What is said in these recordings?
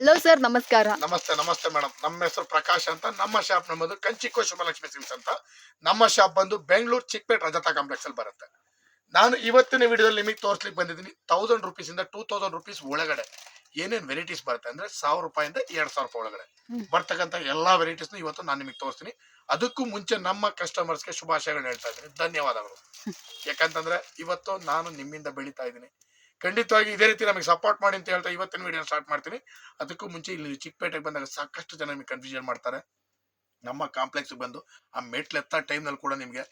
Hello sir ನಮಸ್ಕಾರ. ನಮಸ್ತೆ ನಮಸ್ತೆ ಮೇಡಮ್ ನಮ್ಮ ಹೆಸರು ಪ್ರಕಾಶ್ ಅಂತ. ನಮ್ಮ ಶಾಪ್ ನಮ್ಮದು ಕಂಚಿಕೋ ಶುಭಲಕ್ಷ್ಮಿ ಸಿಂಗ್ಸ್ ಅಂತ. ನಮ್ಮ ಶಾಪ್ ಬಂದು ಬೆಂಗಳೂರು ಚಿಕ್ಕಪೇಟ್ ರಜತಾ ಕಾಂಪ್ಲೆಕ್ಸ್ ಅಲ್ಲಿ ಬರುತ್ತೆ. ನಾನು ಇವತ್ತಿನ ವಿಡಿಯೋದಲ್ಲಿ ನಿಮಗೆ ತೋರಿಸ್ಲಿಕ್ಕೆ ಬಂದಿದ್ದೀನಿ. ತೌಸಂಡ್ ರುಪೀಸ್ ಇಂದ ಟೂ ತೌಸಂಡ್ ರುಪೀಸ್ ಒಳಗಡೆ. ಏನೇನ್ ವೆರೈಟೀಸ್ ಬರುತ್ತೆ ಅಂದ್ರೆ ಸಾವಿರ ರೂಪಾಯಿಂದ ಎರಡ್ ಸಾವಿರ ರೂಪಾಯಿ ಒಳಗಡೆ. ಬರ್ತಕ್ಕಂಥ ಎಲ್ಲಾ ವೆರೈಟೀಸ್ ಇವತ್ತು ನಾನು ನಿಮಗೆ ತೋರಿಸ್ತೀನಿ. ಅದಕ್ಕೂ ಮುಂಚೆ ನಮ್ಮ ಕಸ್ಟಮರ್ಸ್ಗೆ ಶುಭಾಶಯಗಳನ್ನ ಹೇಳ್ತಾ ಇದ್ದೀನಿ. ಧನ್ಯವಾದಗಳು. ಯಾಕಂತಂದ್ರೆ ಇವತ್ತು ನಾನು ನಿಮ್ಮಿಂದ ಬೆಳೀತಾ ಇದ್ದೀನಿ. ಖಂಡಿತವಾಗಿ ಇದೇ ರೀತಿ ನಮಗೆ ಸಪೋರ್ಟ್ ಮಾಡಿ ಅಂತ ಹೇಳ್ತಾ ಇವತ್ತಿನ ವಿಡಿಯೋ ಸ್ಟಾರ್ಟ್ ಮಾಡ್ತೀನಿ. ಅದಕ್ಕೂ ಮುಂಚೆ ಇಲ್ಲಿ ಚಿಕ್ಕಪೇಟೆಗೆ ಬಂದಾಗ ಸಾಕಷ್ಟು ಜನ ನಿಮಗೆ ಕನ್ಫ್ಯೂಷನ್ ಮಾಡ್ತಾರೆ. ನಮ್ಮ ಕಾಂಪ್ಲೆಕ್ಸ್ ಬಂದು ಆ ಮೆಟ್ಲು ಎತ್ತ ಟೈಮ್ನಲ್ಲಿ ಕೂಡ ನಿಮಗೆ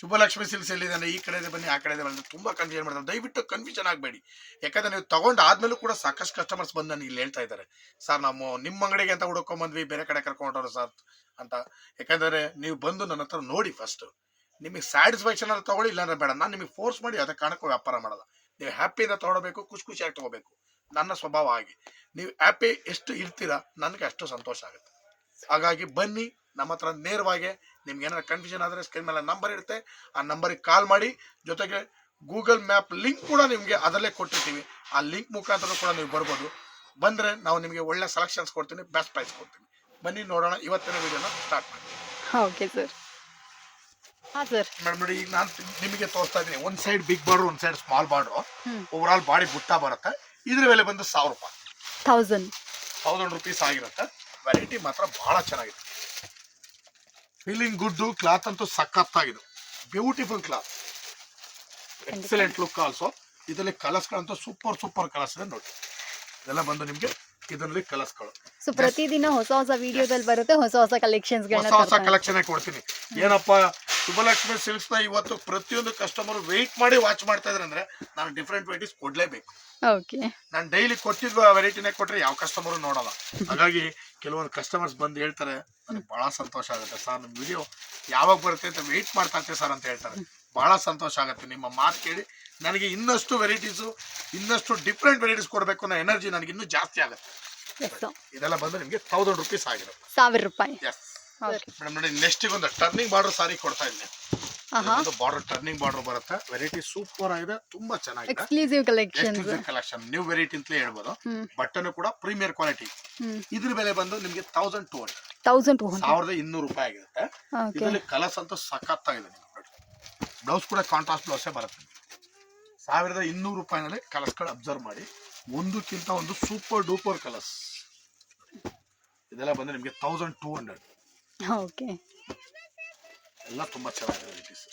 ಶುಭಲಕ್ಷ್ಮಿ ಸಿಲ್ಸ್ ಎಲ್ಲಿದೆ ಈ ಕಡೆ ಬನ್ನಿ, ಆ ಕಡೆ ಬಂದು ತುಂಬಾ ಕನ್ಫ್ಯೂಷನ್ ಮಾಡ್ತಾರೆ. ದಯವಿಟ್ಟು ಕನ್ಫ್ಯೂಷನ್ ಆಗಬೇಡಿ. ಯಾಕಂದ್ರೆ ನೀವು ತಗೊಂಡು ಆದ್ಮೇಲೂ ಕೂಡ ಸಾಕಷ್ಟು ಕಸ್ಟಮರ್ಸ್ ಬಂದು ನನಗೆ ಇಲ್ಲಿ ಹೇಳ್ತಾ ಇದ್ದಾರೆ. ಸರ್ ನಾವು ನಿಮ್ಮ ಅಂಗಡಿಗೆ ಅಂತ ಹುಡ್ಕೊಂಬಂದ್ವಿ, ಬೇರೆ ಕಡೆ ಕರ್ಕೊಂಡ್ರು ಸರ್ ಅಂತ. ಯಾಕಂದ್ರೆ ನೀವು ಬಂದು ನನ್ನ ಹತ್ರ ನೋಡಿ ಫಸ್ಟ್ ನಿಮಗೆ ಸ್ಯಾಟಿಸ್ಫ್ಯಾಕ್ಷನ್ ಅಲ್ಲಿ ತಗೊಳ್ಳಿ, ಇಲ್ಲಾಂದ್ರೆ ಬೇಡ. ನಾನು ನಿಮಗೆ ಫೋರ್ಸ್ ಮಾಡಿ ಅದಕ್ಕೆ ಕಾರಣಕ್ಕೂ ವ್ಯಾಪಾರ ಮಾಡಲ್ಲ ನೀವು ಹ್ಯಾಪಿಯಿಂದ ತಗೊಳ್ಬೇಕು, ಖುಷಿ ಖುಷಿಯಾಗಿ ತಗೋಬೇಕು ನನ್ನ ಸ್ವಭಾವ ಆಗಿ ನೀವು ಹ್ಯಾಪಿ ಎಷ್ಟು ಇರ್ತೀರಾ, ನನಗೆ ಅಷ್ಟು ಸಂತೋಷ ಆಗುತ್ತೆ. ಹಾಗಾಗಿ ಬನ್ನಿ, ನಮ್ಮ ಹತ್ರ ನೇರವಾಗಿ ನಿಮ್ಗೆ ಏನಾದ್ರು ಕನ್ಫ್ಯೂಷನ್ ಆದರೆ ಸ್ಕ್ರೀನ್ ಮೇಲೆ ನಂಬರ್ ಇರುತ್ತೆ. ಆ ನಂಬರಿಗೆ ಕಾಲ್ ಮಾಡಿ, ಜೊತೆಗೆ ಗೂಗಲ್ ಮ್ಯಾಪ್ ಲಿಂಕ್ ಕೂಡ ನಿಮಗೆ ಅದರಲ್ಲೇ ಕೊಟ್ಟಿರ್ತೀವಿ. ಆ ಲಿಂಕ್ ಮುಖಾಂತರ ಕೂಡ ನೀವು ಬರ್ಬೋದು. ಬಂದರೆ ನಾವು ನಿಮಗೆ ಒಳ್ಳೆ ಸೆಲೆಕ್ಷನ್ಸ್ ಕೊಡ್ತೀನಿ ಬೆಸ್ಟ್ ಪ್ರೈಸ್ ಕೊಡ್ತೀನಿ. ಬನ್ನಿ ನೋಡೋಣ, ಇವತ್ತಿನ ವಿಡಿಯೋನ ಸ್ಟಾರ್ಟ್ ಮಾಡಿ ಓಕೆ ಸರ್ ಹಾ ಸರ್. ಮೇಡಮ್ ನೋಡಿ ಈಗ ನಾನು ನಿಮಗೆ ತೋರಿಸ್ತಾ ಇದ್ದೀನಿ. ಒಂದು ಸೈಡ್ ಬಿಗ್ ಬಾರ್ಡ್ರು ಒಂದು side small border over all body ಬುಟ್ಟ ಬರುತ್ತೆ. ಇದ್ರ ಬೆಲೆ ಬಂದು ಸಾವಿರ ರೂಪಾಯಿ. ಥೌಸಂಡ್ ಥೌಸಂಡ್ ರುಪೀಸ್ ಆಗಿರುತ್ತೆ. ವೆರೈಟಿ ಮಾತ್ರ ಬಹಳ ಚೆನ್ನಾಗಿದೆ. ಫೀಲಿಂಗ್ ಗುಡ್ಡು ಕ್ಲಾತ್ ಅಂತೂ ಸಖತ್ತಾಗಿದೆ. Beautiful cloth excellent look also ಇದರಲ್ಲಿ ಕಲರ್ಸ್ಗಳಂತೂ ಸೂಪರ್ ಸೂಪರ್ ಕಲರ್ಸ್ ಇದೆ ನೋಡಿ. ಇದೆಲ್ಲ ಬಂದು ನಿಮಗೆ ಇದರಲ್ಲಿ ಕಲರ್ಸ್ಗಳು ಸೊ ಪ್ರತಿದಿನ ಹೊಸ ಹೊಸ ವಿಡಿಯೋದಲ್ಲಿ ಬರುತ್ತೆ ಹೊಸ ಹೊಸ ಕಲೆಕ್ಷನ್ಸ್ ಹೊಸ ಹೊಸ ಕಲೆಕ್ಷನ್ ಕೊಡ್ತೀನಿ. ಏನಪ್ಪ ಶುಭಲಕ್ಷ್ಮಿ ಸಿಲ್ಕ್ಸ್ನ ಇವತ್ತು ಪ್ರತಿಯೊಂದು ಕಸ್ಟಮರ್ ವೆಯ್ಟ್ ಮಾಡಿ ವಾಚ್ ಮಾಡ್ತಾ ಇದ್ರೆ ಅಂದ್ರೆ ನಾನು ಡಿಫ್ರೆಂಟ್ ವೆರೈಟೀಸ್ ಕೊಡ್ಲೇಬೇಕು. ಓಕೆ ನಾನು ಡೈಲಿ ಕೊಟ್ಟಿದ್ದ ವೆರೈಟಿನೇ ಕೊಟ್ರೆ ಯಾವ ಕಸ್ಟಮರು ನೋಡಲ್ಲ. ಹಾಗಾಗಿ ಕೆಲವೊಂದು ಕಸ್ಟಮರ್ಸ್ ಬಂದು ಹೇಳ್ತಾರೆ ನನಗೆ ಬಹಳ ಸಂತೋಷ ಆಗುತ್ತೆ ಸರ್ ನಿಮ್ಮ ವಿಡಿಯೋ ಯಾವಾಗ ಬರುತ್ತೆ ಅಂತ ವೆಯ್ಟ್ ಮಾಡ್ತಾ ಇರ್ತೀವಿ ಸರ್ ಅಂತ ಹೇಳ್ತಾರೆ. ಬಹಳ ಸಂತೋಷ ಆಗುತ್ತೆ. ನಿಮ್ಮ ಮಾತು ಕೇಳಿ ನನಗೆ ಇನ್ನಷ್ಟು ವೆರೈಟೀಸು ಇನ್ನಷ್ಟು ಡಿಫ್ರೆಂಟ್ ವೆರೈಟೀಸ್ ಕೊಡಬೇಕು ಅನ್ನೋ ಎನರ್ಜಿ ನನಗೆ ಇನ್ನೂ ಜಾಸ್ತಿ ಆಗುತ್ತೆ. ಇದೆಲ್ಲ ಬಂದು ನಿಮಗೆ ತೌಸಂಡ್ ರುಪೀಸ್ ಆಗಿರುತ್ತೆ. ಸಾವಿರ ರೂಪಾಯಿ. ಎಸ್ ಮೇಡಮ್ ನೋಡಿ ನೆಕ್ಸ್ಟ್ ಒಂದು ಟರ್ನಿಂಗ್ ಬಾರ್ಡರ್ ಸಾರಿ ಕೊಡ್ತಾ ಇದ್ದೀನಿ ಒಂದು ಬಾರ್ಡರ್ ಟರ್ನಿಂಗ್ ಬಾರ್ಡರ್ ಬರುತ್ತೆ. ವೆರೈಟಿ ಸೂಪರ್ ಆಗಿದೆ ತುಂಬಾ ಚೆನ್ನಾಗಿದೆ. Exclusive exclusive collection new variety ಅಂತಲೇ ಹೇಳ್ಬೋದು. ಬಟ್ಟನು ಕೂಡ ಪ್ರೀಮಿಯರ್ ಕ್ವಾಲಿಟಿ ಇದ್ರ ಬೆಲೆ ಬಂದು ನಿಮಗೆ thousand two hundred thousand two ಸಾವಿರದ ಇನ್ನೂರು ರೂಪಾಯಿ ಆಗಿರುತ್ತೆ. ಇದರಲ್ಲಿ ಕಲರ್ಸ್ ಅಂತೂ ಸಖತ್ತಾಗಿದೆ ಬ್ಲೌಸ್ ಕೂಡ ಕಾಂಟ್ರಾಸ್ಟ್ ಬ್ಲೌಸೇ ಬರುತ್ತೆ. ಸಾವಿರದ ಇನ್ನೂರು ರೂಪಾಯಿನಲ್ಲಿ ಕಲರ್ಸ್ಗಳು ಅಬ್ಸರ್ವ್ ಮಾಡಿ. ಒಂದಕ್ಕಿಂತ ಒಂದು ಸೂಪರ್ ಡೂಪರ್ ಕಲರ್ಸ್ ಇದೆಲ್ಲ ಬಂದ್ರೆ ನಿಮಗೆ ತೌಸಂಡ್ ಟೂ ಹಂಡ್ರೆಡ್ ಓಕೆ. ಎಲ್ಲ ತುಂಬಾ ಚೆನ್ನಾಗಿದೆ ವೆರೈಟೀಸ್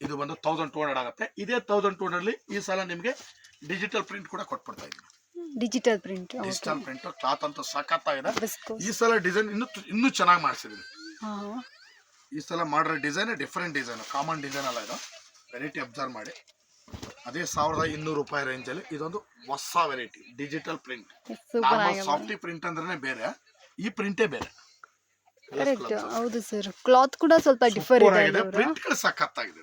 ಇದು ಬಂದು ತೌಸಂಡ್ ಟೂ ಹಂಡ್ರೆಡ್ ಆಗುತ್ತೆ. ಇದೇ ತೌಸಂಡ್ ಟೂ ಈ ಸಲ ನಿಮಗೆ ಡಿಜಿಟಲ್ ಪ್ರಿಂಟ್ ಕೂಡ ಕೊಟ್ಬಿಡ್ತಾ ಇದ್ದೀನಿ. Digital print digital print cloth ಅಂತ ಸಖತ್ತಾಗಿದೆ ಬಿಸ್ಕೋಸ್. ಈ ಸಲ ಡಿಸೈನ್ ಇನ್ನೂ ಇನ್ನೂ ಚೆನ್ನಾಗಿ ಮಾಡಿಸಿದ್ದೀನಿ ಈ ಸಲ ಮಾಡಿರೋ design different design common design ಅಲ್ಲ ಇದು. ವೆರೈಟಿ ಅಬ್ಸರ್ವ್ ಮಾಡಿ. ಅದೇ ಸಾವಿರದ ಇನ್ನೂರು ರೂಪಾಯಿ ರೇಂಜಲ್ಲಿ ಇದೊಂದು ಹೊಸ variety digital print softy print ಅಂದ್ರೆ ಬೇರೆ. ಈ ಪ್ರಿಂಟೇ ಬೇರೆ. ಕರೆಕ್ಟ್ ಹೌದು ಸರ್ ಕ್ಲಾತ್ ಕೂಡ ಸ್ವಲ್ಪ ಡಿಫರ್ ಇದೆ ಪ್ರಿಂಟ್ಗಳು ಸಖತ್ತಾಗಿದೆ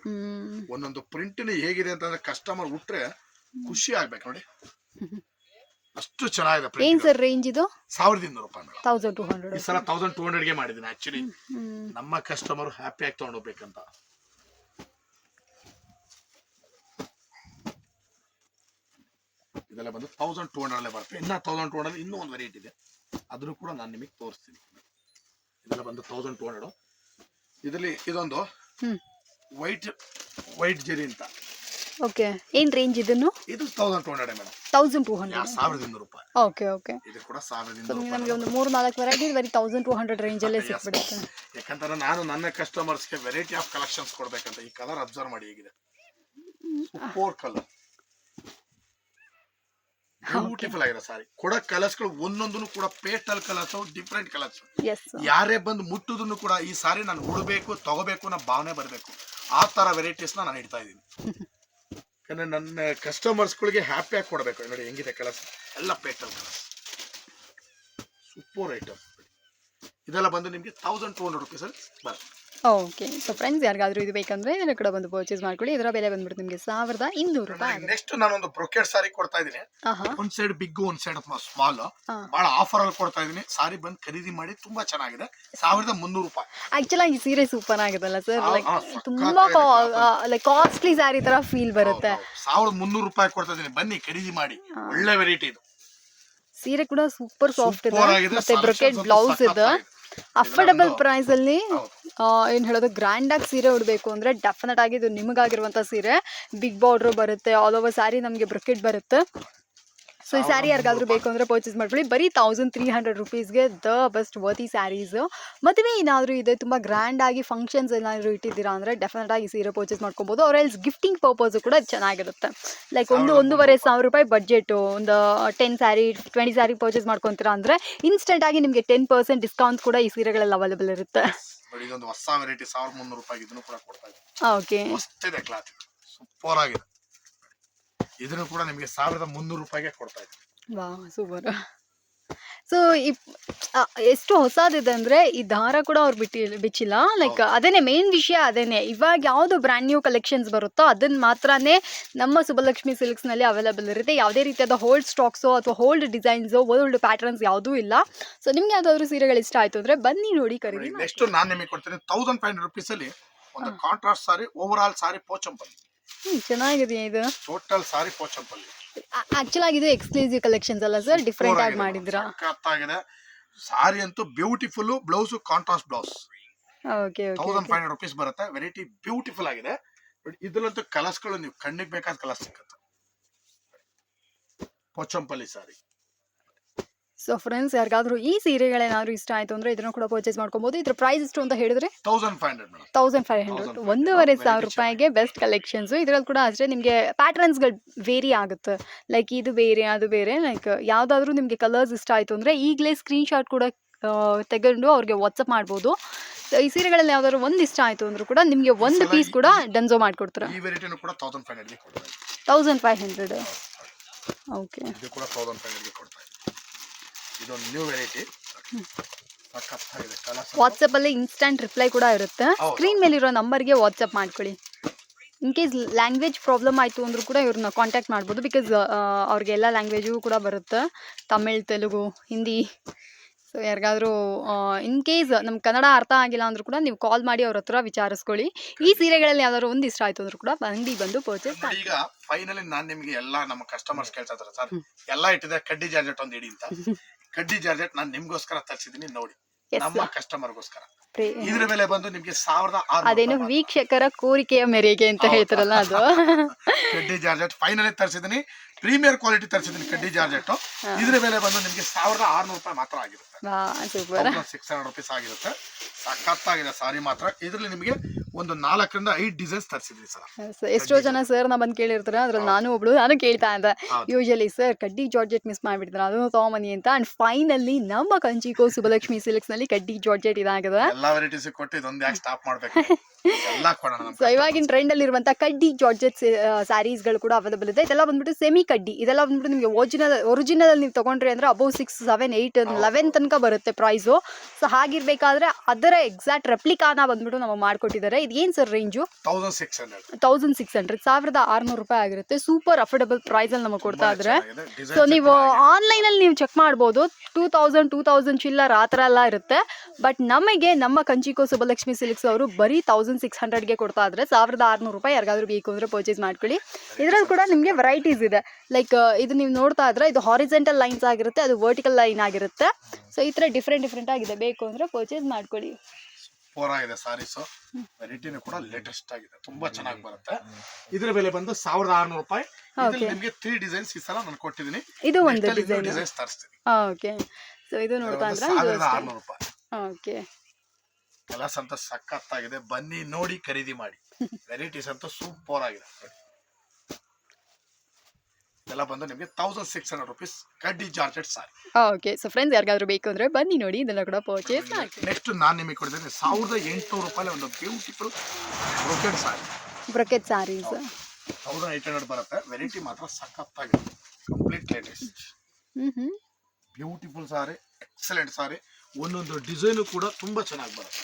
ಒಂದೊಂದು ಪ್ರಿಂಟ್ ಹೇಗಿದೆ ಅಂತಂದ್ರೆ ಕಸ್ಟಮರ್ ಉಟ್ರೆ ಖುಷಿ ಆಗ್ಬೇಕು ನೋಡಿ. ಅಷ್ಟು ಚೆನ್ನಾಗಿದೆ ಏನ್ ಪ್ರಿಂಟ್ ಸರ್ ರೇಂಜ್ ಇದು? ಸಾವಿರದ ಇನ್ನೂರು ರೂಪಾಯಿ ತೌಸಂಡ್ ಟೂ ಹಂಡ್ರೆಡ್ ಈ ಸಲ ತೌಸಂಡ್ ಟೂ ಹಂಡ್ರೆಡ್ಗೆ ಮಾಡಿದ್ದೀನಿ ಆಕ್ಚುಲಿ ಹ್ಮ್ ನಮ್ಮ ಕಸ್ಟಮರ್ ಹ್ಯಾಪಿ ಆಗಿ ತಗೊಂಡೋಗ್ಬೇಕಂತ ಇದೆಲ್ಲ ಬಂದು ತೌಸಂಡ್ ಟೂ ಹಂಡ್ರೆಡ್ ಬರುತ್ತೆ. ಇನ್ನ ತೌಸಂಡ್ ಟೂ ಹಂಡ್ರೆಡ್ ಇನ್ನೂ ಒಂದು ವೆರೈಟಿ ಇದೆ. ಅದನ್ನು ಕೂಡ ನಾನು ನಿಮಗೆ ತೋರಿಸ್ತೀನಿ. ಇದೆಲ್ಲ ಬಂದು ತೌಸಂಡ್ ಟೂ ಹಂಡ್ರೆಡ್ ಇದರಲ್ಲಿ ಇದೊಂದು ವೈಟ್ ವೈಟ್ ಜೆರಿ ಅಂತ. ಓಕೆ. ಏನ್ ರೇಂಜ್ ಇದನ್ನು? ಇದು thousand two hundred madam thousand two hundred ಸಾವಿರದ ಇನ್ನೂರು ರೂಪಾಯಿ. Okay okay. ಇದು ಕೂಡ ಸಾವಿರದ ಇನ್ನೂರು ನಮಗೆ ಒಂದು ಮೂರು ನಾಲ್ಕು ವೆರೈಟಿ ಬರೀ ತೌಸಂಡ್ ಟೂ ಹಂಡ್ರೆಡ್ ರೇಂಜಲ್ಲೇ ಸಿಕ್ಬಿಡುತ್ತೆ. ಯಾಕಂದ್ರೆ ನಾನು ನನ್ನ ಕಸ್ಟಮರ್ಸ್ಗೆ ವೆರೈಟಿ ಆಫ್ ಕಲೆಕ್ಷನ್ಸ್ ಕೊಡಬೇಕಂತ ಈ ಕಲರ್ ಅಬ್ಸರ್ವ್ ಮಾಡಿ ಹೇಗಿದೆ. ಫೋರ್ ಕಲರ್ ಬ್ಯೂಟಿಫುಲ್ ಆಗಿರೋ ಸಾರಿ ಕೊಡೋ ಕಲರ್ಸ್ಗಳು ಒಂದೊಂದನ್ನು ಕೂಡ ಪೇಸ್ಟಲ್ ಕಲರ್ಸ್ ಡಿಫ್ರೆಂಟ್ ಕಲರ್ಸ್ ಯಾರೇ ಬಂದು ಮುಟ್ಟುದನ್ನು ಕೂಡ ಈ ಸಾರಿ ನಾನು ಉಡಬೇಕು ತಗೋಬೇಕು ಅನ್ನೋ ಭಾವನೆ ಬರಬೇಕು. ಆ ತರ ವೆರೈಟೀಸ್ ನಾನು ಇಡ್ತಾ ಇದ್ದೀನಿ. ಯಾಕಂದ್ರೆ ನನ್ನ ಕಸ್ಟಮರ್ಸ್ಗಳಿಗೆ ಆಗಿ ಕೊಡಬೇಕು. ನೋಡಿ ಹೆಂಗಿದೆ ಕಲರ್ಸ್ ಎಲ್ಲ ಪೇಸ್ಟಲ್ ಕಲರ್ಸ್ ಸೂಪರ್ ಐಟಮ್ ಇದೆಲ್ಲ ಬಂದು ನಿಮಗೆ ತೌಸಂಡ್ ಟೂ ಹಂಡ್ರೆಡ್ ರುಪೀಸಲ್ಲಿ ಬರುತ್ತೆ. ಓಕೆ ಸೊ ಫ್ರೆಂಡ್ಸ್ ಯಾರಿಗಾದ್ರೂ ಇದು ಬೇಕಂದ್ರೆ ಇದನ್ನ ಕೂಡ ಬಂದು ಪರ್ಚೇಸ್ ಮಾಡ್ಕೊಳ್ಳಿ. ಇದರ ಬೆಲೆ ಬಂದ್ಬಿಟ್ಟು ನಿಮಗೆ ಸಾವಿರದ ಇನ್ನೂರು ರೂಪಾಯಿ ನೆಕ್ಸ್ಟ್ ನಾನು ನಾನೊಂದು ಬ್ರೊಕೆಟ್ ಸಾರಿ ಕೊಡ್ತಾ ಇದ್ದೀನಿ. ಒಂದ್ ಸೈಡ್ ಬಿಗ್ ಒಂದ್ ಸೈಡ್ ಸ್ಮಾಲ್. ಬಹಳ ಆಫರ್ ಅಲ್ಲಿ ಕೊಡ್ತಾ ಇದೀನಿ ಸಾರಿ ಬಂದು ಖರೀದಿ ಮಾಡಿ ತುಂಬಾ ಚೆನ್ನಾಗಿದೆ. ಸಾವಿರದ ಮುನ್ನೂರು ರೂಪಾಯಿ. ಆಕ್ಚುಲಿ ಈ ಸೀರೆ ಸೂಪರ್ ಆಗಿದಲ್ಲ ಸರ್ ಲೈಕ್ ತುಂಬಾ ಲೈಕ್ ಕಾಸ್ಟ್ಲಿ ಸ್ಯಾರಿ ತರ ಫೀಲ್ ಬರುತ್ತೆ. ಸಾವಿರದ ಮುನ್ನೂರು ರೂಪಾಯಿ ಕೊಡ್ತಾ ಇದೀನಿ ಬನ್ನಿ ಖರೀದಿ ಮಾಡಿ. ಒಳ್ಳೆ ವೆರೈಟಿ ಇದು. ಸೀರೆ ಕೂಡ ಸೂಪರ್ ಸಾಫ್ಟ್ ಇದೆ. ಮತ್ತೆ ಬ್ರೊಕೆಟ್ ಬ್ಲೌಸ್ ಇದೆ. ಅಫೋರ್ಡಬಲ್ ಪ್ರೈಸ್ ಅಲ್ಲಿ. ಏನು ಹೇಳೋದು? ಗ್ರ್ಯಾಂಡಾಗಿ ಸೀರೆ ಉಡಬೇಕು ಅಂದರೆ ಡೆಫಿನೆಟ್ ಆಗಿ ಇದು ನಿಮಗಾಗಿರುವಂಥ ಸೀರೆ. ಬಿಗ್ ಬಾರ್ಡ್ರು ಬರುತ್ತೆ ಆಲ್ ಓವರ್ ಸ್ಯಾರಿ ನಮಗೆ ಬ್ರಕೆಟ್ ಬರುತ್ತೆ. ಸೊ ಈ ಸ್ಯಾರಿ ಯಾರಿಗಾದ್ರೂ ಬೇಕು ಅಂದರೆ ಪರ್ಚೇಸ್ ಮಾಡ್ಕೊಳ್ಳಿ. ಬರೀ ತೌಸಂಡ್ ತ್ರೀ ಹಂಡ್ರೆಡ್ ರುಪೀಸ್ಗೆ ದ ಬೆಸ್ಟ್ ವರ್ತಿ ಸ್ಯಾರೀಸು ಮದುವೆ ಏನಾದರೂ ಇದೆ ತುಂಬ ಗ್ರ್ಯಾಂಡ್ ಆಗಿ ಫಂಕ್ಷನ್ಸ್ ಏನಾದರೂ ಇಟ್ಟಿದ್ದೀರಾ ಅಂದರೆ ಡೆಫಿನೆಟ್ ಆಗಿ ಸೀರೆ ಪರ್ಚೇಸ್ ಮಾಡ್ಕೊಬೋದು. ಅವ್ರ ಎಲ್ಸ್ ಗಿಫ್ಟಿಂಗ್ ಪರ್ಪಸು ಕೂಡ ಚೆನ್ನಾಗಿರುತ್ತೆ. ಲೈಕ್ ಒಂದು ಒಂದೂವರೆ ಸಾವಿರ ರೂಪಾಯಿ ಬಡ್ಜೆಟು ಒಂದು ten sari twenty sari purchase ಮಾಡ್ಕೊತೀರಾ ಅಂದರೆ ಇನ್ಸ್ಟೆಂಟಾಗಿ ನಿಮಗೆ ಟೆನ್ ಪರ್ಸೆಂಟ್ ಡಿಸ್ಕೌಂಟ್ ಕೂಡ ಈ ಸೀರೆಗಳೆಲ್ಲ ಅವೈಲೇಬಲ್ ಇರುತ್ತೆ. ನೋಡಿ ಇದೊಂದು ಹೊಸ ವೆರೈಟಿ ಸಾವಿರದ ಮುನ್ನೂರು ರೂಪಾಯಿ ಇದನ್ನು ಕೂಡ ಕೊಡ್ತಾ ಇದ್ದೀನಿ ಓಕೆ ಮಸ್ತಿದೆ ಕ್ಲಾತ್ ಸೂಪರ್ ಆಗಿದೆ. ಇದನ್ನು ಕೂಡ ನಿಮಗೆ ಸಾವಿರದ ಮುನ್ನೂರು ರೂಪಾಯಿಗೆ ಕೊಡ್ತಾ ಇದ್ದೀನಿ ವಾ ಸೂಪರ್ ಸೊ ಈ ಆ, ಎಷ್ಟು ಹೊಸದಿದೆ ಅಂದರೆ ಈ ದಾರ ಕೂಡ ಅವ್ರು ಬಿಟ್ಟಿ ಬಿಚ್ಚಿಲ್ಲ. ಲೈಕ್ ಅದೇನೆ ಮೇನ್ ವಿಷಯ ಅದೇನೆ ಇವಾಗ ಯಾವುದು ಬ್ರ್ಯಾಂಡ್ ನ್ಯೂ ಕಲೆಕ್ಷನ್ಸ್ ಬರುತ್ತೋ ಅದನ್ನ ಮಾತ್ರನೇ ನಮ್ಮ ಸುಬ್ಬಲಕ್ಷ್ಮಿ ಸಿಲ್ಕ್ಸ್ನಲ್ಲಿ ಅವೈಲೇಬಲ್ ಇರುತ್ತೆ. ಯಾವುದೇ ರೀತಿಯಾದ ಹೋಲ್ಡ್ ಸ್ಟಾಕ್ಸೋ ಅಥವಾ ಹೋಲ್ಡ್ ಡಿಸೈನ್ಸೋ ಓಲ್ಡ್ ಪ್ಯಾಟರ್ನ್ಸ್ ಯಾವುದೂ ಇಲ್ಲ. ಸೊ ನಿಮ್ಗೆ ಯಾವುದಾದ್ರು ಸೀರೆಗಳು ಇಷ್ಟ ಆಯಿತು ಅಂದರೆ ಬನ್ನಿ ನೋಡಿ ಖರೀದಿ ಮಾಡಿ. ನೆಕ್ಸ್ಟ್ ನಾನು ನಿಮಗೆ ಕೊಡ್ತೀನಿ ತೌಸಂಡ್ ಫೈವ್ ಹಂಡ್ರೆಡ್ ರುಪೀಸ್ ಅಲ್ಲಿ ಒಂದು contrast sari over all sari Pochampalli. ಹ್ಮ್, ಚೆನ್ನಾಗಿದೆ ಇದು? ಟೋಟಲ್ ಸಾರಿ ಪೋಚಂಪಲ್ಲಿ. ಆ್ಯಕ್ಚುಲ್ ಆಗಿ ಇದು ಎಕ್ಸ್ಕ್ಲೂಸಿವ್ ಕಲೆಕ್ಷನ್ಸ್ ಅಲ್ಲ ಸರ್ ಡಿಫ್ರೆಂಟ್ ಆಗಿ ಮಾಡಿದ್ರಾ? ಸಖತ್ತಾಗಿದೆ ಸಾರಿ ಅಂತೂ beautiful blouse contrast blouse okay thousand five hundred rupees ಬರುತ್ತೆ. ವೆರೈಟಿ ಬ್ಯೂಟಿಫುಲ್ ಆಗಿದೆ. ಬಟ್ ಇದ್ರಲ್ಲಂತೂ ಕಲರ್ಸ್ಗಳು ನೀವು ಕಣ್ಣಿಗೆ ಬೇಕಾದ ಕಲರ್ಸ್ ಸಿಕ್ಕತ್ತೆ. ಪೋಚಂಪಲ್ಲಿ ಸಾರಿ ಸೊ ಫ್ರೆಂಡ್ಸ್ ಯಾರಿಗಾದ್ರೂ ಈ ಸೀರೆಗಳೇನಾದ್ರೂ ಇಷ್ಟ ಆಯಿತು ಅಂದರೆ ಇದನ್ನು ಕೂಡ ಪರ್ಚೇಸ್ ಮಾಡ್ಕೊಬೋದು. ಇದ್ರ ಪ್ರೈಸ್ ಎಷ್ಟು ಅಂತ ಹೇಳಿದ್ರೆ? Thousand five hundred madam thousand five hundred 1500 ಒಂದೂವರೆ ಸಾವಿರ ರೂಪಾಯಿಗೆ ಬೆಸ್ಟ್ ಕಲೆಕ್ಷನ್ಸು ಇದರಲ್ಲಿ ಕೂಡ ಅಷ್ಟೇ ನಿಮಗೆ ಪ್ಯಾಟರ್ನ್ಸ್ಗಳು ವೇರಿ ಆಗುತ್ತೆ. ಲೈಕ್ ಇದು ಬೇರೆ ಅದು ಬೇರೆ. ಲೈಕ್ ಯಾವುದಾದ್ರೂ ನಿಮಗೆ ಕಲರ್ಸ್ ಇಷ್ಟ ಆಯಿತು ಅಂದರೆ ಈಗಲೇ ಸ್ಕ್ರೀನ್ಶಾಟ್ ಕೂಡ ತೆಗೊಂಡು ತೆಗೆದು ಅವ್ರಿಗೆ ವಾಟ್ಸಪ್ ಮಾಡ್ಬೋದು. ಈ ಸೀರೆಗಳಲ್ಲಿ ಯಾವ್ದಾದ್ರು ಒಂದು ಇಷ್ಟ ಆಯಿತು ಅಂದರೂ ಕೂಡ ನಿಮಗೆ ಒಂದು ಪೀಸ್ ಕೂಡ ಡನ್ಸೋ ಮಾಡಿಕೊಡ್ತಾರೆ. ತೌಸಂಡ್ ಫೈವ್ ಹಂಡ್ರೆಡ್ ಓಕೆ ಇದು ಕೂಡ ತೌಸಂಡ್ ಫೈವ್ ಹಂಡ್ರೆಡ್ಗೆ ಕೊಡ್ತಾ ಇದ್ದೀನಿ ಇದೊಂದು ನ್ಯೂ ವೆರೈಟಿ ಸಖತ್ತಾಗಿದೆ ಕಲರ್ಸ್ ವಾಟ್ಸಪ್ಪಲ್ಲಿ ಇನ್ಸ್ಟಂಟ್ ರಿಪ್ಲೈ ಕೂಡ ಇರುತ್ತೆ. ಹೌದು. ಸ್ಕ್ರೀನ್ ಮೇಲಿರೋ ನಂಬರ್ಗೆ ವಾಟ್ಸಪ್ ಮಾಡ್ಕೊಳ್ಳಿ. ಇನ್ ಕೇಸ್ ಲ್ಯಾಂಗ್ವೇಜ್ ಪ್ರಾಬ್ಲಮ್ ಆಯಿತು ಅಂದ್ರೂ ಕೂಡ ಇವ್ರನ್ನ ಕಾಂಟ್ಯಾಕ್ಟ್ ಮಾಡ್ಬೋದು. ಬಿಕಾಸ್ ಅವ್ರಿಗೆ ಎಲ್ಲ ಲ್ಯಾಂಗ್ವೇಜು ಕೂಡ ಬರುತ್ತೆ. ತಮಿಳ್ ತೆಲುಗು ಹಿಂದಿ. ಸೊ ಯಾರಿಗಾದ್ರೂ ಇನ್ ಕೇಸ್ ನಮ್ಮ ಕನ್ನಡ ಅರ್ಥ ಆಗಿಲ್ಲ ಅಂದ್ರೂ ಕೂಡ ನೀವು ಕಾಲ್ ಮಾಡಿ ಅವ್ರ ಹತ್ರ ವಿಚಾರಿಸ್ಕೊಳ್ಳಿ. ಈ ಸೀರೆಗಳಲ್ಲಿ ಯಾವ್ದಾದ್ರು ಒಂದು ಇಷ್ಟ ಆಯಿತು ಅಂದ್ರೂ ಕೂಡ ಅಂಗಡಿ ಬಂದು ಪರ್ಚೇಸ್ ಮಾಡಿ ಈಗ ಫೈನಲಿ ನಾನ್ ನಿಮ್ಗೆ ಎಲ್ಲ ನಮ್ಮ ಕಸ್ಟಮರ್ಸ್ ಕೇಳ್ತಾ ಇದಾರೆ ಸರ್ ಎಲ್ಲ ಇಟ್ಟಿದೆ ಕಡ್ಡಿ ಜಾರ್ಜೆಟ್ ಒಂದು ಇಡಿ ಅಂತ. ಕಡ್ಡಿ ಜಾರ್ಜೆಟ್ ನಾನು ನಿಮ್ಗೋಸ್ಕರ ತರಿಸಿದೀನಿ ನೋಡಿ. ನಮ್ಮ ಕಸ್ಟಮರ್ ಗೋಸ್ಕರ ಇದ್ರ ಮೇಲೆ ಬಂದು ನಿಮ್ಗೆ ಸಾವಿರದ ಅದೇನು ವೀಕ್ಷಕರ ಕೋರಿಕೆಯ ಮೇರೆಗೆ ಅಂತ. ಹೇಳ್ತಾರಲ್ಲ ಅದು. ಕಡ್ಡಿ ಜಾರ್ಜೆಟ್ ಫೈನಲ್ ತರಿಸಿದೀನಿ. ಪ್ರೀಮಿಯರ್ ಕ್ವಾಲಿಟಿ ತರಿಸಿದ್ದೀನಿ ಕಡ್ಡಿ ಜಾರ್ಜೆಟ್ ಇದ್ರ ಬೆಲೆ ಬಂದು ನಿಮ್ಗೆ ಸಾವಿರದ ಆರ್ನೂರು ರೂಪಾಯಿ ಮಾತ್ರ ಆಗಿರುತ್ತೆ. ಸಿಕ್ಸ್ ಹಂಡ್ರೆಡ್ ರುಪೀಸ್ ಆಗಿರುತ್ತೆ. ಸಖತ್ತಾಗಿದೆ ಸಾರಿ ಮಾತ್ರ. ಇದ್ರಲ್ಲಿ ನಿಮಗೆ ಒಂದು ನಾಲ್ಕರಿಂದ ಐದು ಡಿಸೈನ್ಸ್ ತರಿಸಿದ್ರಿ ಸರ್. ಎಷ್ಟೋ ಜನ ಸರ್ ನಾ ಬಂದು ಕೇಳಿರ್ತಾರೆ ಅದ್ರಲ್ಲಿ ನಾನು ಒಬ್ಳು ನಾನು ಕೇಳ್ತಾ ಇದ್ದೆ. ಯೂಶಲಿ ಸರ್ ಕಡ್ಡಿ ಜಾರ್ಜೆಟ್ ಮಿಸ್ ಮಾಡಿಬಿಡ್ತಾರೆ ಅದನ್ನು ತಗೊಂಬನ್ನಿ ಅಂತ. ಅಂಡ್ ಫೈನಲಿ ನಮ್ಮ ಕಂಚಿಕೋ ಸುಬಲಕ್ಷ್ಮಿ ಸಿಲ್ಕ್ಸ್ನಲ್ಲಿ ಕಡ್ಡಿ ಜಾರ್ಜೆಟ್ ಇದಾಗಿದೆ. ಎಲ್ಲಾ ವೆರೈಟೀಸ್ ಕೊಟ್ಟು ಇದೊಂದು ಯಾಕೆ ಸ್ಟಾಪ್ ಮಾಡ್ಬೇಕು? ಸೊ ಇವಾಗಿನ ಟ್ರೆಂಡ್ ಅಲ್ಲಿ ಇರುವಂತಹ ಕಡ್ಡಿ ಜಾರ್ಜೆಟ್ ಸ್ಯಾರೀಸ್ಗಳು ಕೂಡ ಅವೈಲೇಬಲ್ ಇದೆ. ಇದೆಲ್ಲ ಬಂದ್ಬಿಟ್ಟು ಸೆಮಿ ಕಡ್ಡಿ. ಇದೆಲ್ಲ ಬಂದ್ಬಿಟ್ಟು ನಿಮಗೆ ಒರಿಜಿನಲ್ ಒರಿಜಿನಲ್ ನೀವು ತಗೊಂಡ್ರಿ ಅಂದ್ರೆ above six seven eight eleven ತನಕ ಬರುತ್ತೆ ಪ್ರೈಸು ಸೊ ಹಾಗಿರ್ಬೇಕಾದ್ರೆ ಅದರ ಎಕ್ಸಾಕ್ಟ್ ರೆಪ್ಲಿಕಾನ ಬಂದ್ಬಿಟ್ಟು ನಮಗೆ ಮಾಡ್ಕೊಟ್ಟಿದ್ದಾರೆ. ಇದು ಏನು sir range thousand six hundred thousand six hundred ಸಾವಿರದ ಆರ್ನೂರು ರೂಪಾಯಿ ಆಗಿರುತ್ತೆ. ಸೂಪರ್ ಅಫೋರ್ಡಬಲ್ ಪ್ರೈಸ್ ಅಲ್ಲಿ ನಮಗೆ ಕೊಡ್ತಾ ಇದ್ರೆ. ಸೊ ನೀವು ಆನ್ಲೈನ್ ಅಲ್ಲಿ ನೀವು ಚೆಕ್ ಮಾಡ್ಬೋದು. ಟೂ ತೌಸಂಡ್ ಟೂ ತೌಸಂಡ್ ಚಿಲ್ಲರ್ ಆ ಥರ ಎಲ್ಲ ಇರುತ್ತೆ. ಬಟ್ ನಮಗೆ ನಮ್ಮ ಕಂಚಿಕೋ ಸುಬ್ಬಲಕ್ಷ್ಮಿ ಸಿಲ್ಕ್ಸ್ ಅವರು ಬರೀ ತೌಸಂಡ್ ಸಿಕ್ಸ್ ಹಂಡ್ರೆಡ್ಗೆ ಕೊಡ್ತಾ ಇದ್ರೆ ಸಾವಿರದ ಆರುನೂರು ರೂಪಾಯಿ ಯಾರಿಗಾದ್ರೂ ಬೇಕು ಅಂದರೆ ಪರ್ಚೇಸ್ ಮಾಡ್ಕೊಳ್ಳಿ. ಇದರಲ್ಲಿ ಕೂಡ ನಿಮಗೆ ವೆರೈಟೀಸ್ ಇದೆ. ಲೈಕ್ ಇದು ನೀವು ನೋಡ್ತಾ ಇದ್ರೆ ಇದು ಹಾರಿಜೆಂಟಲ್ ಲೈನ್ಸ್ ಆಗಿರುತ್ತೆ ಅದು ವರ್ಟಿಕಲ್ ಲೈನ್ ಆಗಿರುತ್ತೆ. ಸೊ ಈ ಥರ ಡಿಫ್ರೆಂಟ್ ಡಿಫ್ರೆಂಟ್ ಆಗಿದೆ. ಬೇಕು ಅಂದರೆ ಪರ್ಚೇಸ್ ಮಾಡ್ಕೊಳ್ಳಿ. ಸೂಪರ್ ಆಗಿದೆ ಸಾರೀಸ್ ವೆರೈಟಿನೂ ಕೂಡ ಲೇಟೆಸ್ಟ್ ಆಗಿದೆ. ತುಂಬಾ ಚೆನ್ನಾಗಿ ಬರುತ್ತೆ. ಇದರ ಬೆಲೆ ಬಂದು ಸಾವಿರದ ಆರ್ನೂರು ರೂಪಾಯಿ. ನಿಮಗೆ ತ್ರೀ ಡಿಸೈನ್ಸ್ ಈ ಸಲ ನಾನು ಕೊಟ್ಟಿದ್ದೀನಿ. ಇದು ಒಂದು ಡಿಸೈನ್ ಡಿಸೈನ್ಸ್ ತರಿಸ್ತೀನಿ. ಓಕೆ ಸೊ ಇದು ನೋಡ್ತಾ ಇದ್ರೆ ಇದು ಸಾವಿರದ ಆರ್ನೂರು ರೂಪಾಯಿ. ಓಕೆ ಕೆಲಸ ಅಂತ ಸಖತ್ತಾಗಿದೆ. ಬನ್ನಿ ನೋಡಿ ಖರೀದಿ ಮಾಡಿ. ವೆರೈಟೀಸ್ ಅಂತೂ ಸೂಪರ್ ಆಗಿದೆ. ಎಲ್ಲ ಬಂದು ನಿಮಗೆ ತೌಸಂಡ್ ಸಿಕ್ಸ್ ಹಂಡ್ರೆಡ್ ರುಪೀಸ್ ಕಡ್ಡಿ georgette sari okay so friends ಯಾರಿಗಾದ್ರೂ ಬೇಕು ಅಂದ್ರೆ ಬನ್ನಿ ನೋಡಿ ಇದೆಲ್ಲ ಕೂಡ ಪರ್ಚೇಸ್ ಮಾಡಿ ನೆಕ್ಸ್ಟ್ ನಾನು ನಿಮಗೆ ಕೊಡ್ತೀನಿ ಸಾವಿರದ ಎಂಟುನೂರು ರೂಪಾಯಿ ಒಂದು beautiful brocade sari brocade sari thousand eight hundred ಬರುತ್ತೆ. ವೆರೈಟಿ ಮಾತ್ರ ಸಖತ್ತಾಗಿದೆ. Complete latest beautiful sari excellent sari ಒಂದೊಂದು ಡಿಸೈನು ಕೂಡ ತುಂಬಾ ಚೆನ್ನಾಗಿ ಬರುತ್ತೆ.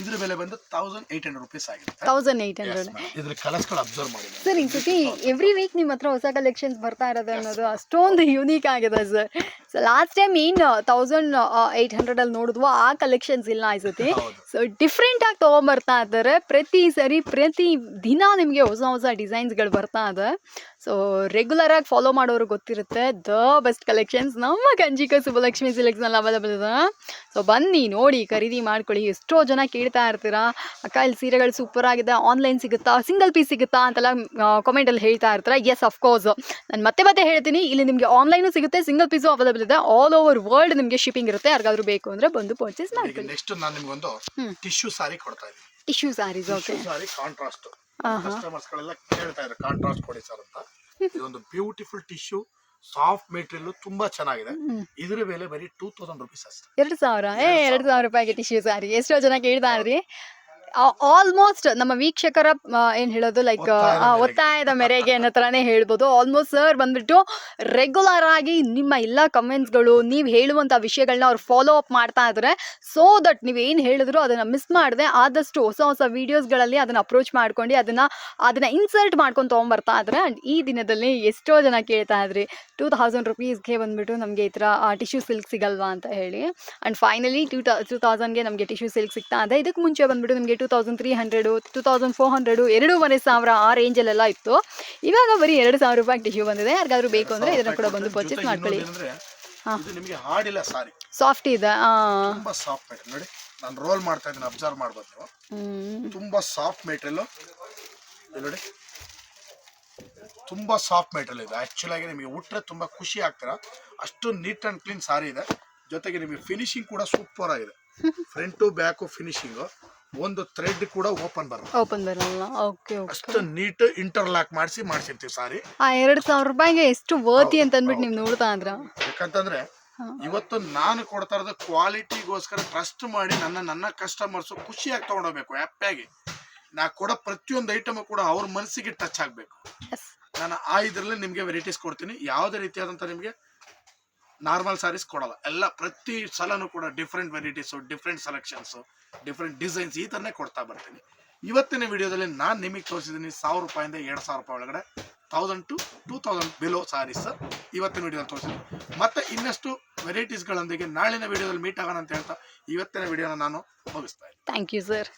ಇದ್ರ ಬೆಲೆ ಬಂದು ತೌಸಂಡ್ ಏಟ್ ಹಂಡ್ರೆಡ್ ರುಪೀಸ್ ಆಗಿದೆ ತೌಸಂಡ್ ಏಟ್ ಹಂಡ್ರೆಡ್ ಇದ್ರ ಕಲರ್ಸ್ಗಳು ಅಬ್ಸರ್ವ್ ಮಾಡಿ ಸರ್ ಈ ಸತಿ ಎವ್ರಿ ವೀಕ್ ನಿಮ್ಮ ಹತ್ರ ಹೊಸ ಕಲೆಕ್ಷನ್ಸ್ ಬರ್ತಾ ಇರೋದು ಅನ್ನೋದು ಅಷ್ಟೊಂದು ಯುನೀಕ್ ಆಗಿದೆ ಸರ್ ಸೊ ಲಾಸ್ಟ್ ಟೈಮ್ ಏನು ತೌಸಂಡ್ ಏಯ್ಟ್ ಹಂಡ್ರೆಡಲ್ಲಿ ನೋಡಿದ್ವೋ ಆ ಕಲೆಕ್ಷನ್ಸ್ ಇಲ್ಲ ಅನ್ಸುತ್ತೆ. ಸೊ ಡಿಫ್ರೆಂಟ್ ಆಗಿ ತೊಗೊಂಬರ್ತಾ ಇದ್ದಾರೆ. ಪ್ರತಿ ಸರಿ ಪ್ರತಿ ದಿನ ನಿಮಗೆ ಹೊಸ ಹೊಸ ಡಿಸೈನ್ಸ್ಗಳು ಬರ್ತಾ ಇದೆ. ಸೊ ರೆಗ್ಯುಲರ್ ಆಗಿ ಫಾಲೋ ಮಾಡೋರು ಗೊತ್ತಿರುತ್ತೆ. ದ ಬೆಸ್ಟ್ ಕಲೆಕ್ಷನ್ಸ್ ನಮ್ಮ ಕಂಜಿಕ ಸುಬ್ಬಲಕ್ಷ್ಮಿ ಸಿಲೆಕ್ಸ್ನಲ್ಲಿ ಅವೈಲೇಬಲ್ ಇದೆ. ಸೊ ಬನ್ನಿ ನೋಡಿ ಖರೀದಿ ಮಾಡ್ಕೊಳ್ಳಿ. ಎಷ್ಟೋ ಜನ ಕೇಳ್ತಾ ಇರ್ತೀರಾ ಅಕ್ಕ ಇಲ್ಲಿ ಸೀರೆಗಳು ಸೂಪರ್ ಆಗಿದೆ. ಆನ್ಲೈನ್ ಸಿಗುತ್ತಾ? ಸಿಂಗಲ್ ಪೀಸ್ ಸಿಗುತ್ತಾ? ಅಂತೆಲ್ಲ ಕಾಮೆಂಟಲ್ಲಿ ಹೇಳ್ತಾ ಇರ್ತೀರಾ. ಎಸ್ ಅಫ್ಕೋರ್ಸ್ ನಾನು ಮತ್ತೆ ಮತ್ತೆ ಹೇಳ್ತೀನಿ. ಇಲ್ಲಿ ನಿಮಗೆ ಆನ್ಲೈನು ಸಿಗುತ್ತೆ ಸಿಂಗಲ್ ಪೀಸು ಅವೈಲೇಬಲ್ ಇದೆ ಆಲ್ ಓವರ್ ವರ್ಲ್ಡ್ ನಿಮಗೆ ಶಿಪ್ಪಿಂಗ್ ಇರುತ್ತೆ. ಯಾರಿಗಾದ್ರೂ ಬೇಕು ಅಂದ್ರೆ ಬಂದು ಪರ್ಚೇಸ್ ಈಗ ಮಾಡ್ಕೊಳ್ಳಿ. ನೆಕ್ಸ್ಟ್ ನಾನು ನಿಮ್ಗೊಂದು ಒಂದು ಟಿಶ್ಯೂ ಸಾರಿ ಕೊಡ್ತಾ ಇದ್ದೀನಿ. Tissue sari okay tissue sari contrast ಹಾಂ ಹಾಂ ಕಸ್ಟಮರ್ಸ್ ಗಳೆಲ್ಲ ಕೇಳ್ತಾ ಇದ್ದಾರೆ ಕಾಂಟ್ರಾಸ್ಟ್ ಕೊಡಿ ಸರ್ ಅಂತ. ಇದೊಂದು ಬ್ಯೂಟಿಫುಲ್ ಟಿಶ್ಯೂ ಸಾಫ್ಟ್ ಮೆಟೀರಿಯಲ್ ತುಂಬಾ ಚೆನ್ನಾಗಿದೆ. ಇದ್ರ ಬೆಲೆ ಬರೀ ಟೂ ತೌಸಂಡ್ ರುಪೀಸ್ ಅಷ್ಟೇ. ಎರಡು ಸಾವಿರ. ಏ ಎರಡು ಸಾವಿರ. ರೂಪಾಯಿಗೆ ಟಿಶ್ಯೂ ಸಾರಿ ಎಷ್ಟೋ ಜನ ಕೇಳ್ತಾ ಇದ್ರಿ. ಆಲ್ಮೋಸ್ಟ್ ನಮ್ಮ ವೀಕ್ಷಕರ ಏನು ಹೇಳೋದು ಲೈಕ್ ಒತ್ತಾಯದ ಮೇರೆಗೆ. ಅನ್ನೋ ತರಾನೇ ಹೇಳ್ಬೋದು. ಆಲ್ಮೋಸ್ಟ್ ಸರ್ ಬಂದ್ಬಿಟ್ಟು ರೆಗ್ಯುಲರ್ ಆಗಿ ನಿಮ್ಮ ಎಲ್ಲ ಕಮೆಂಟ್ಸ್ಗಳು ನೀವು ಹೇಳುವಂಥ ವಿಷಯಗಳನ್ನ ಅವ್ರು ಫಾಲೋ ಅಪ್ ಮಾಡ್ತಾ ಇದ್ದಾರೆ ಸೊ ದಟ್ ನೀವು ಏನು ಹೇಳಿದ್ರು ಅದನ್ನು ಮಿಸ್ ಮಾಡದೆ. ಆದಷ್ಟು ಹೊಸ ಹೊಸ ವೀಡಿಯೋಸ್ಗಳಲ್ಲಿ ಅದನ್ನು ಅಪ್ರೋಚ್ ಮಾಡ್ಕೊಂಡು ಅದನ್ನು ಅದನ್ನು ಇನ್ಸರ್ಟ್ ಮಾಡ್ಕೊಂಡು ತೊಗೊಂಬರ್ತಾ ಇದ್ದಾರೆ ಆ್ಯಂಡ್ ಈ ದಿನದಲ್ಲಿ ಎಷ್ಟೋ ಜನ ಕೇಳ್ತಾ ಇದ್ರಿ ಟೂ ತೌಸಂಡ್ ರುಪೀಸ್ಗೆ ಬಂದ್ಬಿಟ್ಟು ನಮಗೆ ಈ ಥರ ಟಿಶ್ಯೂ ಸಿಲ್ಕ್ ಸಿಗಲ್ವಾ ಅಂತ ಹೇಳಿ. ಆ್ಯಂಡ್ ಫೈನಲಿ ಟೂ ಟೂ ತೌಸಂಡ್ಗೆ ನಮಗೆ ಟಿಶ್ಯೂ ಸಿಲ್ಕ್ ಸಿಗ್ತಾ ಇದೆ. ಇದಕ್ಕೆ ಮುಂಚೆ ಬಂದ್ಬಿಟ್ಟು ನಮಗೆ two thousand three hundred two thousand four hundred ಎರಡೂವರೆ ಸಾವಿರ ಆ ರೇಂಜಲ್ಲೆಲ್ಲ ಇತ್ತು. ಇವಾಗ ಬರೀ ಎರಡು ಸಾವಿರ ರೂಪಾಯಿ ಟಿಶ್ಯೂ ಬಂದಿದೆ. ಯಾರಿಗಾದ್ರೂ ಬೇಕು ಅಂದರೆ ಇದನ್ನು ಕೂಡ ಬಂದು ಪರ್ಚೇಸ್ ಮಾಡ್ಕೊಳ್ಳಿ. ಸಾರಿ. ಸಾಫ್ಟ್ ಇದೆ ತುಂಬಾ ಸಾಫ್ಟ್ ಮೆಟೀರಿಯಲ್ ನೋಡಿ ನಾನು ರೋಲ್ ಮಾಡ್ತಾ ಇದ್ದೀನಿ ಅಬ್ಸರ್ವ್ ಮಾಡ್ಬೋದು ನೀವು. ತುಂಬಾ ಸಾಫ್ಟ್ ಮೆಟೀರಿಯಲ್ ನೋಡಿ. ತುಂಬಾ ಸಾಫ್ಟ್ ಮೆಟೀರಿಯಲ್ ಇದೆ. ಆಕ್ಚುಲ್ ಆಗಿ ನಿಮಗೆ ಉಟ್ರೆ ತುಂಬಾ ಖುಷಿ ಆಗ್ತೀರ. ಅಷ್ಟು ನೀಟ್ ಅಂಡ್ ಕ್ಲೀನ್ ಸಾರಿ ಇದೆ. ಜೊತೆಗೆ ನಿಮಗೆ ಫಿನಿಶಿಂಗ್ ಕೂಡ ಸೂಪರ್ ಆಗಿದೆ. Front back finishing. ಒಂದು ಥ್ರೆಡ್ ಕೂಡ ಓಪನ್ ಬರಲ್ಲ. ಓಪನ್ ಬರಲ್ಲ. ಓಕೆ ಓಕೆ ಅಷ್ಟು ನೀಟ್ ಇಂಟರ್ಲಾಕ್ ಮಾಡಿಸಿ ಮಾಡಿಸಿರ್ತೀವಿ ಸಾರಿ. ಆ ಎರಡು ಸಾವಿರ ರೂಪಾಯಿಗೆ ಎಷ್ಟು ವರ್ತಿ ಅಂತ ಅಂದ್ಬಿಟ್ಟು. ನೀವು ನೋಡ್ತಾ ಅಂದ್ರ ಯಾಕಂತಂದ್ರೆ ಇವತ್ತು ನಾನು ಕೊಡ್ತಾ ಇರೋದು ಕ್ವಾಲಿಟಿಗೋಸ್ಕರ ಟ್ರಸ್ಟ್ ಮಾಡಿ ನನ್ನ ನನ್ನ ಕಸ್ಟಮರ್ಸ್ ಖುಷಿಯಾಗಿ ತಗೊಂಡೋಗ್ಬೇಕು ಹ್ಯಾಪಿಯಾಗಿ. ನಾ ಕೊಡೋ ಪ್ರತಿಯೊಂದು ಐಟಮ್ ಕೂಡ ಅವ್ರ ಮನಸ್ಸಿಗೆ ಟಚ್ ಆಗಬೇಕು. ನಾನು ಆ ಇದರಲ್ಲಿ ನಿಮಗೆ ವೆರೈಟೀಸ್ ಕೊಡ್ತೀನಿ. ಯಾವುದೇ ರೀತಿಯಾದಂಥ ನಿಮಗೆ ನಾರ್ಮಲ್ ಸ್ಯಾರೀಸ್ ಕೊಡಲ್ಲ. ಎಲ್ಲ ಪ್ರತಿ ಸಲನೂ ಕೂಡ different varieties different selections different designs ಈ ಥರನೇ ಕೊಡ್ತಾ ಬರ್ತೀನಿ. ಇವತ್ತಿನ ವಿಡಿಯೋದಲ್ಲಿ ನಾನು ನಿಮಗೆ ತೋರಿಸಿದ್ದೀನಿ ಸಾವಿರ ರೂಪಾಯಿಂದ ಎರಡು ಸಾವಿರ ರೂಪಾಯಿ ಒಳಗಡೆ thousand to two thousand below saris ಇವತ್ತಿನ ವಿಡಿಯೋದಲ್ಲಿ ತೋರಿಸಿದ್ದೀನಿ ಮತ್ತೆ ಇನ್ನಷ್ಟು ವೆರೈಟೀಸ್ಗಳೊಂದಿಗೆ ನಾಳಿನ ವಿಡಿಯೋದಲ್ಲಿ ಮೀಟ್ ಆಗೋಣ ಅಂತ ಹೇಳ್ತಾ, ಇವತ್ತಿನ ವಿಡಿಯೋನ ನಾನು ಮುಗಿಸ್ತಾ ಇದ್ದೀನಿ. Thank you sir